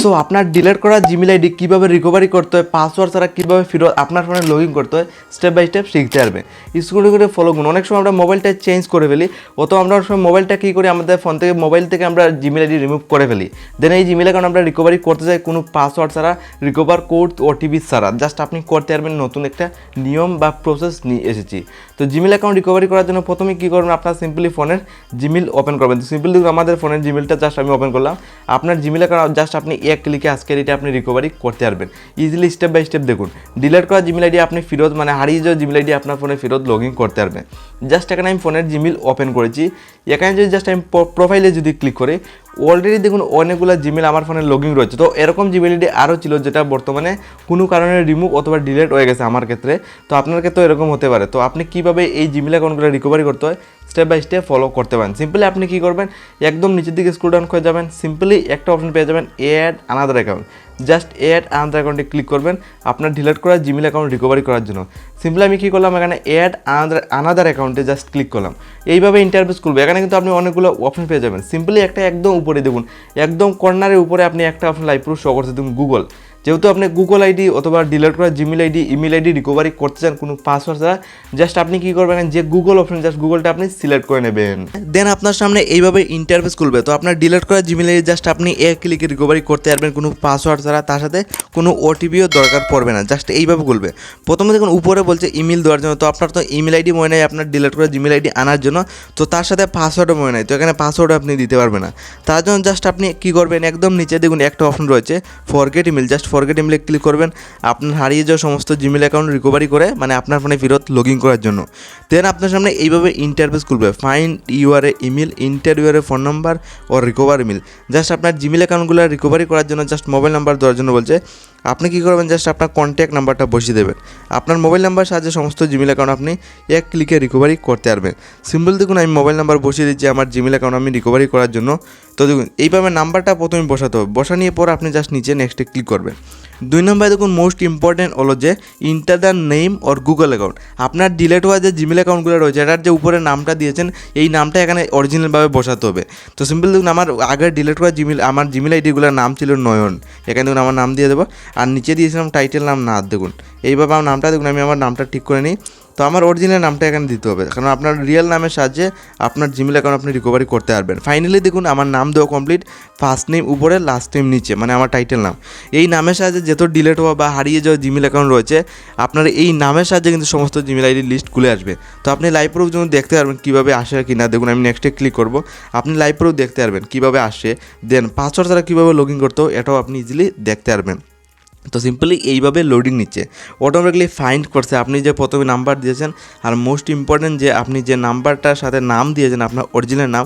So আপনার delete করা Gmail ID কীভাবে রিকভারি করতে হয় পাসওয়ার্ড ছাড়া কীভাবে ফেরত, আপনার ফোনে লগ ইন করতে হয় স্টেপ বাই স্টেপ শিখতে পারবেন। স্কুলে করে ফলো করুন। অনেক সময় আমরা মোবাইলটা চেঞ্জ করে ফেলি অত আমরা অনেক সময় মোবাইলটা কী করি, আমাদের ফোন থেকে মোবাইল থেকে আমরা জিমেল আইডি রিমুভ করে ফেলি। দেন এই জিমেল অ্যাকাউন্ট আমরা রিকভারি করতে চাই কোনো পাসওয়ার্ড ছাড়া রিকভার কোড ওটিপি ছাড়া জাস্ট আপনি করতে পারবেন নতুন একটা নিয়ম বা প্রসেস নিয়ে এসেছি। তো জিমেল অ্যাকাউন্ট রিকভারি করার জন্য প্রথমে কী করবেন, আপনার সিম্পলি ফোনের জিমেল ওপেন করবেন। সিম্পলি আমাদের ফোনের জিমেলটা জাস্ট আমি ওপেন করলাম। আপনার জিমেল অ্যাকাউন্ট জাস্ট আপনি এক ক্লিকে আজকের এটা আপনি রিকভারি করতে পারবেন। ইজিলি স্টেপ বাই স্টেপ দেখুন। ডিলিট করা জিমেল আইডি আপনি ফেরত মানে হারিয়ে যাওয়া জিমেল আইডি আপনার ফোনে ফেরত লগ ইন করতে পারবেন। জাস্ট এখানে আমি ফোনের জিমেল ওপেন করেছি। এখানে যদি জাস্ট আমি প্রোফাইলে যদি ক্লিক করি অলরেডি দেখুন অনেকগুলো জিমেল আমার ফোনে লগ রয়েছে। তো এরকম জিমেল আইডি আরও ছিল যেটা বর্তমানে কোনো কারণে রিমুভ অথবা ডিলেট হয়ে গেছে আমার ক্ষেত্রে। তো আপনার ক্ষেত্রেও এরকম হতে পারে। তো আপনি কীভাবে এই জিমেল অ্যাকাউন্টগুলো রিকভারি করতে হয় স্টেপ বাই স্টেপ ফলো করতে পারেন। সিম্পলি আপনি কী করবেন? একদম নিচের দিকে স্ক্রল ডাউন করে যাবেন। সিম্পলি একটা অপশন পেয়ে যাবেন add another account just add another অ্যাকাউন্টে ক্লিক করবেন আপনার ডিলিট করা জিমেল অ্যাকাউন্ট রিকভারি করার জন্য। সিম্পলি আমি কী করলাম? এখানে অ্যাড আনাদার আনাদার অ্যাকাউন্টে জাস্ট ক্লিক করলাম। এইভাবে ইন্টারভিউস করবে এখানে কিন্তু আপনি অনেকগুলো অপশন পেয়ে যাবেন। সিম্পলি একটা একদম উপরে দেখুন। একদম কর্নারের উপরে আপনি একটা অপশন লাইভ প্রুফ শো করছে। দেখুন গুগল যেহেতু আপনি গুগল আইডি অথবা ডিলেট করা Gmail ID email ID recovery করতে চান কোনো পাসওয়ার্ড ছাড়া জাস্ট আপনি কী করবেন, যে গুগল অপশন জাস্ট গুগলটা আপনি সিলেক্ট করে নেবেন। দেন আপনার সামনে এইভাবে ইন্টারফেস খুলবে। তো আপনার ডিলেট করা জিমেল আইডি জাস্ট আপনি এক ক্লিকে রিকভারি করতে পারবেন, কোনো পাসওয়ার্ড ছাড়া, তার সাথে কোনো ওটিপিও দরকার পড়বে না জাস্ট এইভাবে খুলবে। প্রথমে দেখুন, উপরে বলছে ইমেল দেওয়ার জন্য, তো আপনার তো ইমেল আইডি মনে নেই, আপনার ডিলেট করা জিমেল আইডি আনার জন্য, তো তার সাথে পাসওয়ার্ডও মনে নেই, তো এখানে পাসওয়ার্ড আপনি দিতে পারবেন না। তার জন্য জাস্ট আপনি কী করবেন, একদম নিচে দেখুন একটা অপশন রয়েছে ফরগেট ইমেল জাস্ট ফরগেট ইমেলে ক্লিক করবেন। আপনার হারিয়ে যাওয়া সমস্ত জিমেল অ্যাকাউন্ট রিকভারি করে মানে আপনার ফোনে ফেরত লগ ইন করার জন্য। দেন আপনার সামনে এইভাবে ইন্টারফেস খুলবে। Find a email enter your a phone number O recover email just আপনার জিমেল অ্যাকাউন্টগুলো রিকভারি করার জন্য জাস্ট মোবাইল নাম্বার দেওয়ার জন্য বলছে। আপনি কী করবেন? জাস্ট আপনার কন্ট্যাক্ট নাম্বারটা বসিয়ে দেবেন। আপনার মোবাইল নাম্বার সাহায্যে সমস্ত জিমেল অ্যাকাউন্ট আপনি এক ক্লিকে রিকভারি করতে পারবেন। সিম্পল দেখুন, আমি মোবাইল নাম্বার বসিয়ে দিচ্ছি আমার জিমেল অ্যাকাউন্ট আমি রিকভারি করার জন্য। তো দেখুন, এইভাবে নাম্বারটা প্রথমে বসাতে হবে। বসা নিয়ে পর আপনি জাস্ট নিচে নেক্সটে ক্লিক করবেন। দুই নম্বরে দেখুন মোস্ট ইম্পর্টেন্ট হলো যে enter the name or Google account আপনার ডিলেট হওয়া যে জিমেল অ্যাকাউন্টগুলো রয়েছে, এটার যে উপরে নামটা দিয়েছেন, এই নামটা এখানে অরিজিনালভাবে বসাতে হবে। তো সিম্পল দেখুন, আমার আগের ডিলেট হওয়া জিমেল আমার জিমেল আইডিগুলোর নাম ছিল নয়ন। এখানে দেখুন, আমার নাম দিয়ে দেবো। আর নিচে দিয়েছিলাম টাইটেল নাম না দেখুন। এইভাবে আমার নামটা, দেখুন, আমি আমার নামটা ঠিক করে নিই। তো আমার অরিজিনাল নামটা এখানে দিতে হবে। কারণ আপনার রিয়েল নামের সাহায্যে আপনার জিমেল অ্যাকাউন্ট আপনি রিকভারি করতে পারবেন। ফাইনালি দেখুন, আমার নাম দেওয়া কমপ্লিট ফার্স্ট নেম উপরে লাস্ট নেম নিচে মানে আমার টাইটেল নাম। এই নামের সাহায্যে যত ডিলেট হওয়া বা হারিয়ে যাওয়া জিমেল অ্যাকাউন্ট রয়েছে, আপনার এই নামের সাহায্যে কিন্তু সমস্ত জিমেল আইডি লিস্ট খুলে আসবে। তো আপনি লাইভ প্রুফ যেমন দেখতে পারবেন কীভাবে আসে কি না দেখুন, আমি নেক্সটে ক্লিক করব। আপনি লাইভ প্রুফ দেখতে পারবেন কীভাবে আসে। দেন পাসওয়ার্ড তারা কীভাবে লগ ইন করতে এটাও আপনি ইজিলি দেখতে পারবেন। তো সিম্পলি এইভাবে লোডিং নিচ্ছে। অটোমেটিকলি ফাইন্ড করছে। আপনি যে প্রথমে নাম্বার দিয়েছেন, আর মোস্ট ইম্পর্টেন্ট যে আপনি যে নাম্বারটার সাথে নাম দিয়েছেন, আপনার অরিজিনাল নাম,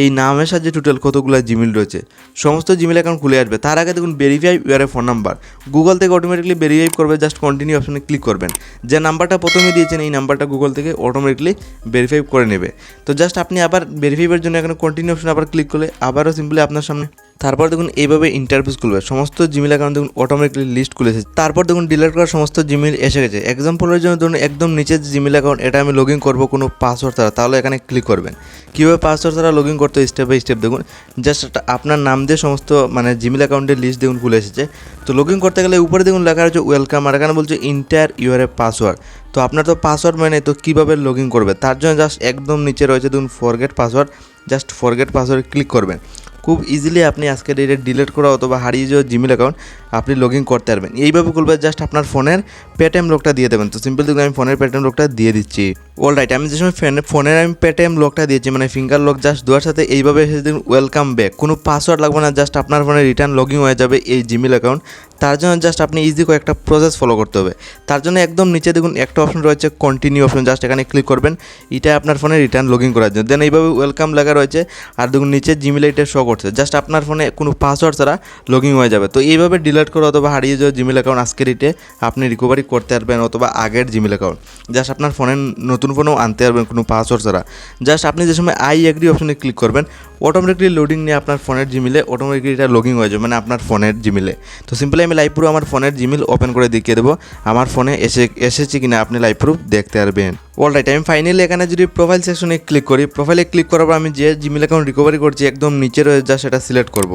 এই নামের সাথে টোটাল কতগুলো জিমেল রয়েছে? সমস্ত জিমেল অ্যাকাউন্ট খুলে আসবে। তার আগে দেখুন verify your phone number Google থেকে অটোমেটিকলি ভেরিফাই করবে জাস্ট কন্টিনিউ অপশনে ক্লিক করবেন। যে নাম্বারটা প্রথমে দিয়েছেন, এই নাম্বারটা গুগল থেকে অটোমেটিকলি ভেরিফাই করে নেবে। তো জাস্ট আপনি আবার ভেরিফাইয়ের জন্য এখানে কন্টিনিউ অপশন আবার ক্লিক করলে, আবারও সিম্পলি আপনার সামনে তারপর দেখুন এইভাবে ইন্টারফেস খুলবে। সমস্ত জিমেল অ্যাকাউন্ট দেখুন অটোমেটিকলি লিস্ট খুলেছে তারপর দেখুন ডিলিট করা সমস্ত জিমেল এসে গেছে। এক্সাম্পলের জন্য ধরুন একদম নিচের যে জিমেল অ্যাকাউন্ট এটা আমি লগ ইন করব কোনো পাসওয়ার্ড ছাড়া, তাহলে এখানে ক্লিক করবেন। কীভাবে পাসওয়ার্ড ছাড়া লগ ইন করতে স্টেপ বাই স্টেপ দেখুন। জাস্ট আপনার নাম দিয়ে সমস্ত মানে জিমেল অ্যাকাউন্টের লিস্ট দেখুন খুলে এসেছে। তো লগ ইন করতে গেলে উপরে দেখুন লেখা রয়েছে ওয়েলকাম আর এখানে বলছে ইন্টার ইউর এ পাসওয়ার্ড তো আপনার তো পাসওয়ার্ড মানে তো কীভাবে লগ ইন করবে? তার জন্য জাস্ট একদম নিচে রয়েছে দেখুন forget password just forget password click করবেন। খুব ইজিলি আপনি আজকে ডেটে ডিলিট করা অথবা হারিয়ে যাওয়া জিমেল অ্যাকাউন্ট আপনি লগ ইন করতে পারবেন। এইভাবে করবে জাস্ট আপনার ফোনের পেটিএম লোকটা দিয়ে দেবেন। তো সিম্পল দেখুন, আমি ফোনের পেটিএম লোকটা দিয়ে দিচ্ছি। অল রাইট আমি যে সময় ফোনের আমি পেটিএম লকটা দিয়েছি মানে ফিঙ্গার লক জাস্ট দেওয়ার সাথে এইভাবে এসে দিন ওয়েলকাম ব্যাক কোনো পাসওয়ার্ড লাগবে না জাস্ট আপনার ফোনে রিটার্ন লগ হয়ে যাবে এই জিমেল অ্যাকাউন্ট তার জন্য জাস্ট আপনি ইজি কয়েকটা প্রসেস ফলো করতে হবে। তার জন্য একদম নিচে দেখুন একটা অপশন রয়েছে কন্টিনিউ অপশন জাস্ট এখানে ক্লিক করবেন। এটা আপনার ফোনে রিটার্ন লগ ইন করার জন্য। দেন এইভাবে ওয়েলকাম লেখা রয়েছে, আর দেখুন নিচে জিমেল এটা শো করছে। জাস্ট আপনার ফোনে কোনো পাসওয়ার্ড ছাড়া লগ ইন হয়ে যাবে। তো এইভাবে ডিলিট করে অথবা হারিয়ে যাওয়া জিমেল অ্যাকাউন্ট আজকের রিটে আপনি রিকভারি করতে পারবেন অথবা আগের জিমেল অ্যাকাউন্ট জাস্ট আপনার ফোনে নতুন ফোনেও আনতে পারবেন কোনো পাসওয়ার্ড ছাড়া। জাস্ট আপনি যে সময় আই এগ্রি অপশনে ক্লিক করবেন অটোমেটিকলি লোডিং নিয়ে আপনার ফোনের জিমিলে অটোমেটিকলি এটা লগিং হয়ে যাবে মানে আপনার ফোনের জিমিলে তো সিম্পলি আমি লাইভ প্রুফ আমার ফোনের জিমিল ওপেন করে দেখিয়ে দেবো। আমার ফোনে এসে এসেছে কিনা আপনি লাইভ প্রুফ দেখতে পারবেন। অলরাইট আমি ফাইনালি এখানে যদি প্রোফাইল সেকশনে ক্লিক করি প্রোফাইলে ক্লিক করার পর আমি যে জিমেল অ্যাকাউন্ট রিকভারি করছি, একদম নিচে রয়ে যা সেটা সিলেক্ট করব।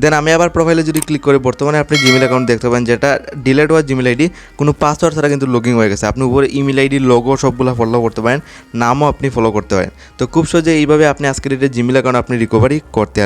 দেন আমি আবার প্রোফাইলে যদি ক্লিক করি, বর্তমানে আপনি জিমেল অ্যাকাউন্ট দেখতে পাবেন যেটা ডিলেট হওয়া জিমেল আইডি কোনো পাসওয়ার্ড ছাড়া কিন্তু লগিং হয়ে গেছে। আপনি উপরে ইমেল আইডি লোগো সবগুলো ফলো করতে পারেন, নামও আপনি ফলো করতে পারেন। তো খুব সহজে এইভাবে আপনি আজকের ডেটে জিমেল অ্যাকাউন্ট আপনি রিকভারি করতে